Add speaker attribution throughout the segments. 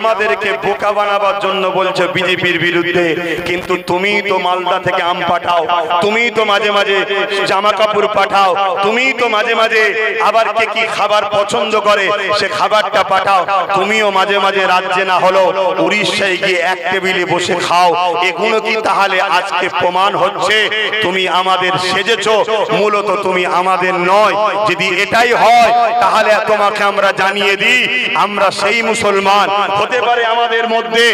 Speaker 1: আমাদেরকে বোকা বানাবার জন্য বলছো বিজেপির বিরুদ্ধে, কিন্তু তুমি তো মালদা থেকে আম পাঠাও তুমি তো মাঝে মাঝে জামা কাপড় পাঠাও তুমি তো মাঝে মাঝে আবার কে কি খাবার পছন্দ করে, সে খাবারটা পাঠাও, তুমিও মাঝে মাঝে রাজ্যে না হলো উড়িষ্যায় গিয়ে এক টেবিলে বসে খাও, এগুলো কি তাহলে আজকে প্রমাণ হচ্ছে? তুমি আমাদের সেজেছো, মূলত তুমি আমাদের নয়, যদি এটাই হয়, তাহলে তোমাকে আমরা জানিয়ে দিই, আমরা সেই মুসলমান হতে পারে আমাদের মধ্যে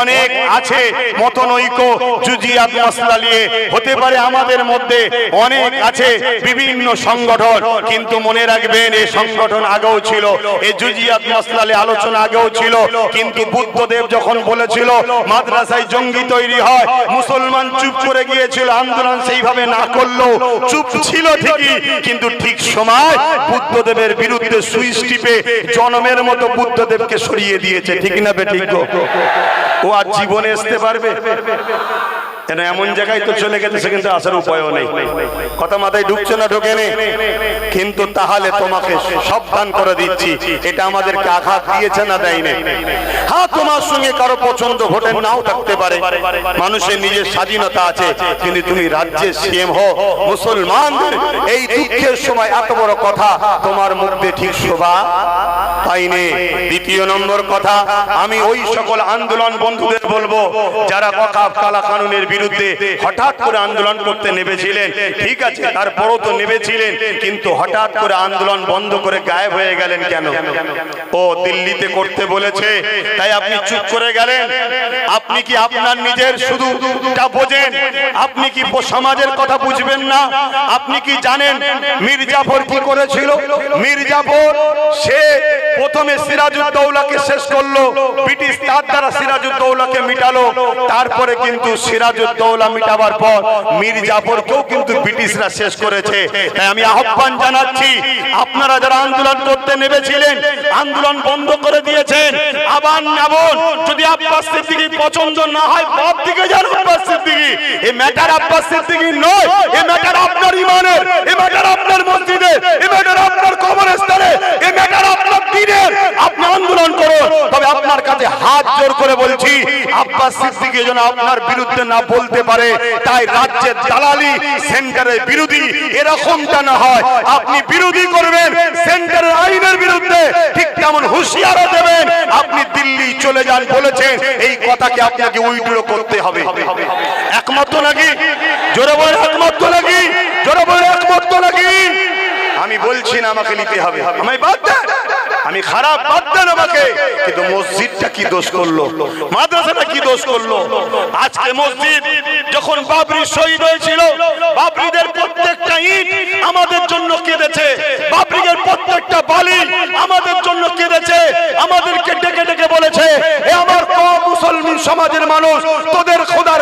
Speaker 1: অনেক আছে মতনৈক্য, জুজিয়াত মাসলা নিয়ে। হতে পারে আমাদের মধ্যে অনেক আছে বিভিন্ন সংগঠন। কিন্তু মনে রাখবেন এই সংগঠন আগেও ছিল এই জুজিয়াত মাসলালে আলোচনা আগেও ছিল। কিন্তু বুদ্ধদেব যখন বলেছিল, মাদ্রাসায় জঙ্গি তৈরি হয়, মুসলমান চুপ করে গিয়েছিল, আন্দোলন সেইভাবে না করল চুপ ছিল ঠিকই। কিন্তু ঠিক সময় বুদ্ধদেবের বিরুদ্ধে সুইচ টিপে জনমের মতো বুদ্ধদেবকে সরিয়ে দিয়েছে, ঠিক না বেটি? ও আর জীবনে আসতে পারবে কেন এমন জায়গায় তো চলে গেছে সেখানে আসার উপায়ও নেই। কথা মাথায় ঢুকছে না, ঢোকে নেই কিন্তু তাহলে তোমাকে সাবধান করে দিচ্ছি। এটা আমাদেরকে আঘাত দিয়েছে না দেয়নি? হ্যাঁ তোমার সঙ্গে কারও পছন্দ ভোটের নাও থাকতে পারে। মানুষের নিজের স্বাধীনতা আছে, কিন্তু তুমি রাজ্যের সিএম হো মুসলমানদের, এই দুঃখের সময় এত বড় কথা, তোমার মধ্যে ঠিক শোভা? পাইনি দ্বিতীয় নম্বর কথা, আমি ওই সকল আন্দোলন বন্ধুদের বলব, যারা কথা কালা কানুনের বিরুদ্ধে হঠাৎ করে আন্দোলন করতে নেমেছিলেন। ঠিক আছে, তারপরও তো নেমেছিলেন, কিন্তু হঠাৎ করে আন্দোলন বন্ধ করে গায়েব হয়ে গেলেন কেন? ও দিল্লিতে করতে বলেছে, তাই আপনি চুপ করে গেলেন? আপনি কি আপনার নিজের শুধু বোঝেন? আপনি কি সমাজের কথা বুঝবেন না? আপনি কি জানেন মির্জাফর কি করেছিল? মির্জাফর সে প্রথমে সিরাজউদ্দৌলাকে শেষ করল, ব্রিটিশ তার দ্বারা সিরাজউদ্দৌলাকে মিটালো, তারপরে কিন্তু সিরাজউদ্দৌলা মিটাবার পর মীর জাফরকেও কিন্তু ব্রিটিশরা শেষ করেছে। তাই আমি আহ্বান জানাচ্ছি, আপনারা যারা আন্দোলন করতে নেমেছিলেন, আন্দোলন বন্ধ করে দিয়েছেন, আবার নাবন যদি আব্বাস সিদ্দিকী পছন্দ না হয় বাপ দিকে যান আব্বাস সিদ্দিকী। এই ম্যাটার আব্বাস সিদ্দিকী নয়, এ ম্যাটার আপনার ইমানের এই ম্যাটার আপনার মসজিদের এই ম্যাটার আপনার কবরস্থানে এই ম্যাটার আপনার দিনের আপনি আন্দোলন করুন তবে কাছে হাত জোর করে বলছি, আব্বাস সিদ্দিকী যেন আপনার বিরুদ্ধে না বলতে পারে, তাই রাজ্যের দালালি সেন্টারের বিরোধী, এরকমটা না হয়। আপনি বিরোধী করবেন, সেন্টারের আইনের বিরুদ্ধে ঠিক তেমন হুঁশিয়ারও দেবেন। আপনি দিল্লি চলে যান বলেছেন, এই কথাকে আপনাকে উইড্রো করতে হবে। একমত নাকি? জোরে বলে একমত নাকি? জোরে বলে একমত নাকি? আমি বলছি না আমাকে নিতে হবে। আমায় বাদ দেন। আমি খারাপ বাদ আমাকে কিন্তু মসজিদটা কি দোষ করল? মাদ্রাসাটা কি দোষ করল? আজকে মসজিদ যখন বাবরি শহীদ হয়েছিল, বাবরিদের প্রত্যেকটা ইট আমাদের জন্য কেঁদেছে। বাবরিদের প্রত্যেকটা বালি আমাদের জন্য কেঁদেছে। আমাদেরকে ডেকে ডেকে বলেছে, এ আমার কম মুসলমান সমাজের মানুষ, তোদের খোদার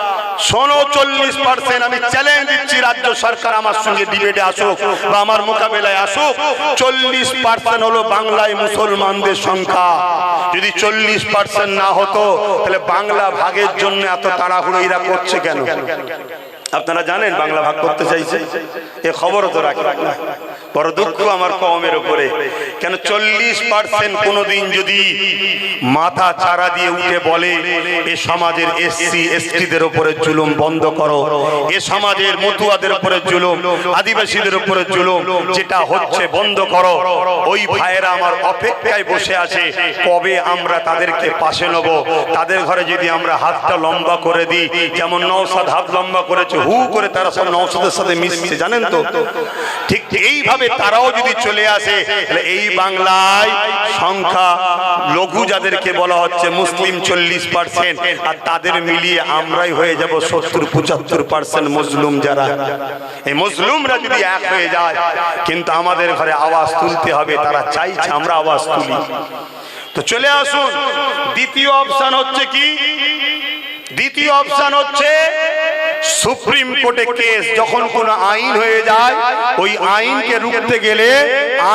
Speaker 1: শোনো, চল্লিশ পার্সেন্ট আমি চ্যালেঞ্জ দিচ্ছি রাজ্য সরকার আমার সঙ্গে ডিবেটে আসুক বা আমার মোকাবেলায় আসুক। চল্লিশ পার্সেন্ট হলো বাংলায় মুসলমানদের সংখ্যা। যদি চল্লিশ পার্সেন্ট না হতো, তাহলে বাংলা ভাগের জন্য এত তাড়াহুড়ো এরা করছে কেন? আপনারা জানেন বাংলা ভাগ করতে চাইছে। এ খবরও তো রাখি। বড় দুঃখ আমার কমের উপরে। কেন চল্লিশ পার্সেন্ট কোনোদিন যদি মাথা চারা দিয়ে উঠে বলে, এ সমাজের এসসি, এসটিদের উপরে জুলুম বন্ধ করো। এ সমাজের মতুয়াদের উপরে জুলুম, আদিবাসীদের উপরে জুলুম, যেটা হচ্ছে বন্ধ করো। ওই ভাইয়েরা আমার অপেক্ষায় বসে আছে, কবে আমরা তাদেরকে পাশে নেব? তাদের ঘরে যদি আমরা হাতটা লম্বা করে দিই, যেমন নৌসাদ হাত লম্বা করেছে হু করে তারা সব নৌসাদের সাথে মিশছে, জানেন তো? ঠিক এইভাবে তারাও যদি চলে আসে, তাহলে এই বাংলায় সংখ্যা লঘু যাদেরকে বলা হচ্ছে মুসলিম চল্লিশ পার্সেন্ট আর তাদের মিলিয়ে আমরাই হয়ে যাব সত্তর, পঁচাত্তর পার্সেন্ট মুসলিম যারা। এই মুসলিমরা যদি এক হয়ে যায়, কিন্তু আমাদের ঘরে আওয়াজ তুলতে হবে, তারা চাইছে আমরা আওয়াজ তুলি। তো চলে আসুন, দ্বিতীয় অপশন হচ্ছে কি? দ্বিতীয় অপশন হচ্ছে সুপ্রিম কোর্টে কেস যখন কোন আইন হয়ে যায়, ওই আইনকে রুখতে গেলে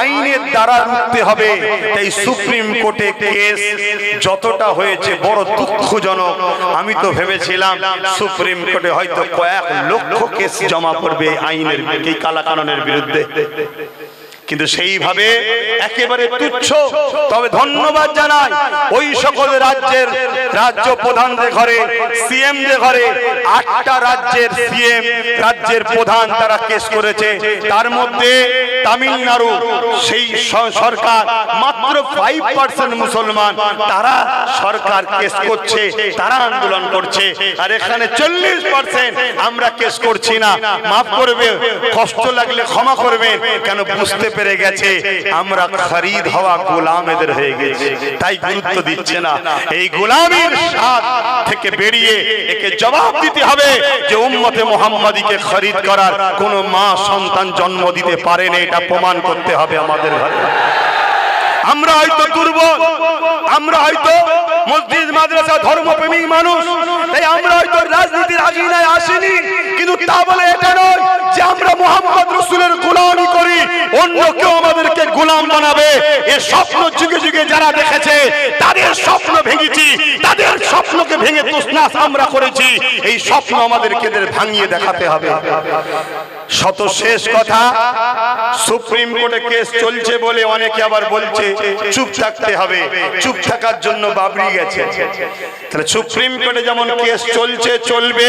Speaker 1: আইনের দ্বারা রুখতে হবে। তাই সুপ্রিম কোর্টে কেস যতটা হয়েছে বড় দুঃখজনক। আমি তো ভেবেছিলাম সুপ্রিম কোর্টে হয়তো কয়েক লক্ষ কেস জমা পড়বে আইনের, এই কালাকানুনের বিরুদ্ধে। কিন্তু সেইভাবে একেবারে তুচ্ছ। তবে ধন্যবাদ জানাই ওই সকল রাজ্যের রাজ্য প্রধানদের ঘরে সিএম দের ঘরে আটটা রাজ্যের সিএম রাজ্যের প্রধান তারা কেস করেছে। তার মধ্যে তামিলনাড়ু সেই সরকার মাত্র ফাইভ পার্সেন্ট মুসলমান তারা সরকার কেস করছে তারা আন্দোলন করছে। আর এখানে চল্লিশ পার্সেন্ট আমরা কেস করছি না। মাফ করবে কষ্ট লাগলে ক্ষমা করবেন কেন বুঝতে পেরে গেছে, আমরা খরিদ হওয়া গোলাম এদের হয়ে গেছে। তাই গুরুত্ব দিচ্ছে না। এই গোলামীর স্বাদ থেকে বেরিয়ে একে জবাব দিতে হবে যে উম্মতে মোহাম্মদীকে খরিদ করার কোন মা সন্তান জন্ম দিতে পারেনি এটা প্রমাণ করতে হবে আমাদের ঘরে। আমরা হয়তো দুর্বল, আমরা হয়তো মসজিদ, মাদ্রাসা ধর্মপ্রেমী মানুষ, তাই আমরা হয়তো রাজনীতির আগিনায় আসিনি, কিন্তু তা বলে এটা নয় যে আমরা মোহাম্মদ রসুলের গোলামি অন্য কেউ আমাদেরকে গোলাম বানাবে। এ স্বপ্ন যুগে যুগে যারা দেখেছে, তাদের স্বপ্ন ভেঙেছি, তাদের স্বপ্নকে ভেঙে তুসনাস আমরা করেছি। এই স্বপ্ন আমাদেরকে ভাঙিয়ে দেখাতে হবে। শত শেষ কথা, সুপ্রিম কোর্টে কেস চলছে বলে অনেকে আবার বলছে, চুপ থাকতে হবে। চুপ থাকার জন্য বাবরি গেছে। তাহলে সুপ্রিম কোর্টে যেমন কেস চলছে, চলবে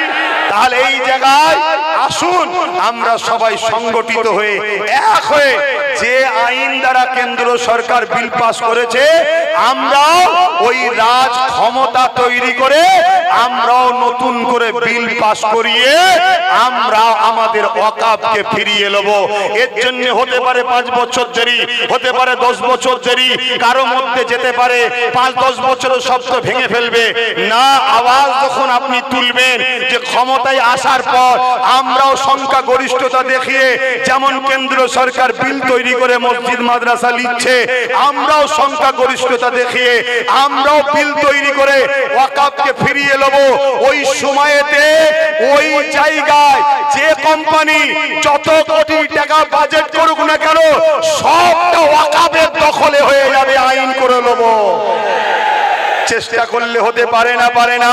Speaker 1: তাহলে এই জায়গায় আসুন আমরা সবাই সংগঠিত হয়ে এক হয়ে যে দ্বারা কেন্দ্র সরকার বিল পাস করেছে, আমরাও ওই রাজ ক্ষমতা তৈরি করে আমরাও নতুন করে বিল পাস করিয়ে আমরা আমাদের অকাপকে ফিরিয়ে নেব। এর জন্য হতে পারে পাঁচ বছর দেরি, হতে পারে দশ বছর দেরি, কারও মধ্যে যেতে পারে পাঁচ দশ বছরের শব্দ ভেঙে ফেলবে। না, আওয়াজ যখন আপনি তুলবেন যে ক্ষমতায় আসার পর আমরাও সংখ্যা গরিষ্ঠতা দেখিয়ে যেমন কেন্দ্র সরকার বিল তৈরি করে মসজিদ মাদ্রাসা লিখছে, আমরাও সংখ্যা গরিষ্ঠতা দেখিয়ে, আমরাও বিল তৈরি করে ওয়াকাবকে ফিরিয়ে নেব ওই সময়েতে, ওই জায়গায় যে কোম্পানি যত কোটি টাকা বাজেট করুক না কেন, সবটা ওয়াকাবের দখলে হয়ে যাবে, আইন করে নেব চেষ্টা করলে হতে পারে না পারে না।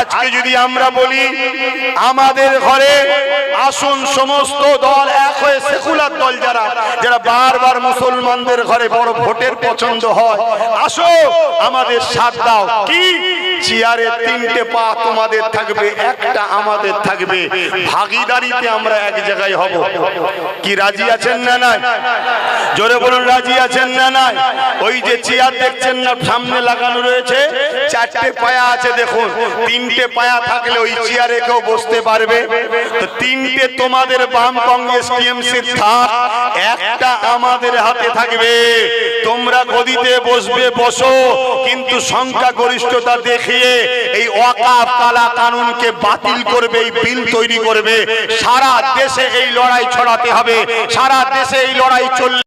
Speaker 1: আজকে যদি আমরা বলি, আমাদের ঘরে আসুন সমস্ত দল এক হয়ে সেকুলার দল যারা যারা বারবার মুসলমানদের ঘরে বড় ভোটের পছন্দ হয়। আসো, আমাদের সাথ দাও। কি? চেয়ারে তিনটে পা তোমাদের থাকবে, একটা আমাদের থাকবে। ভাগিদারিতে আমরা এক জায়গায় হব। কি রাজি আছেন না নাই? জোরে বলুন, রাজি আছেন না নাই? ওই যে চেয়ার দেখছেন না, সামনে লাগানো রয়েছে। চারটে পায়া আছে, দেখুন। তিনটে পায়া থাকলে ওই চেয়ারে কেউ বসতে পারবে। তো তিনটে তোমাদের বাম কংগ্রেস টিএমসি থাক, একটা আমাদের হাতে থাকবে। তোমরা গদিতে বসবে, বসো। কিন্তু সংখ্যা গরিষ্ঠতা দেখিয়ে এই ওয়াকাফ কালা কানুনকে বাতিল করবে, এই বিল তৈরি করবে। সারা দেশে এই লড়াই ছড়াতে হবে, সারা দেশে এই লড়াই চলবে